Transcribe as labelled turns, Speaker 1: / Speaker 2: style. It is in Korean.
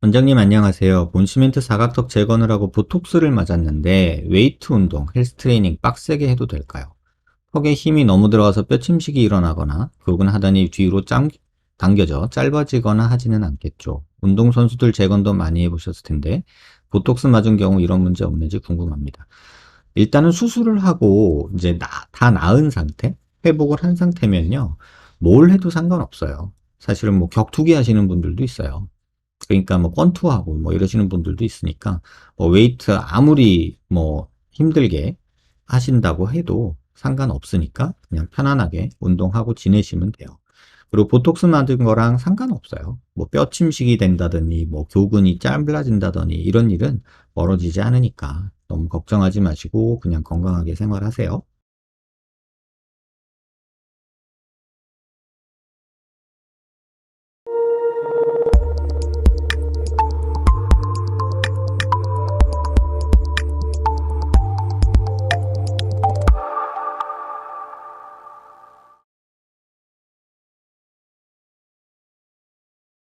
Speaker 1: 원장님 안녕하세요. 본시멘트 사각턱 재건을 하고 보톡스를 맞았는데 웨이트 운동, 헬스 트레이닝 빡세게 해도 될까요? 턱에 힘이 너무 들어가서 뼈 침식이 일어나거나 그건 하더니 뒤로 짱, 당겨져 짧아지거나 하지는 않겠죠. 운동선수들 재건도 많이 해보셨을 텐데 보톡스 맞은 경우 이런 문제 없는지 궁금합니다. 일단은 수술을 하고 이제 나, 다 나은 상태, 회복을 한 상태면요. 뭘 해도 상관없어요. 사실은 뭐 격투기 하시는 분들도 있어요. 그러니까 뭐 권투하고 뭐 이러시는 분들도 있으니까 뭐 웨이트 아무리 뭐 힘들게 하신다고 해도 상관없으니까 그냥 편안하게 운동하고 지내시면 돼요. 그리고 보톡스 맞은 거랑 상관없어요. 뭐 뼈 침식이 된다더니 뭐 교근이 짧아진다더니 이런 일은 멀어지지 않으니까 너무 걱정하지 마시고 그냥 건강하게 생활하세요.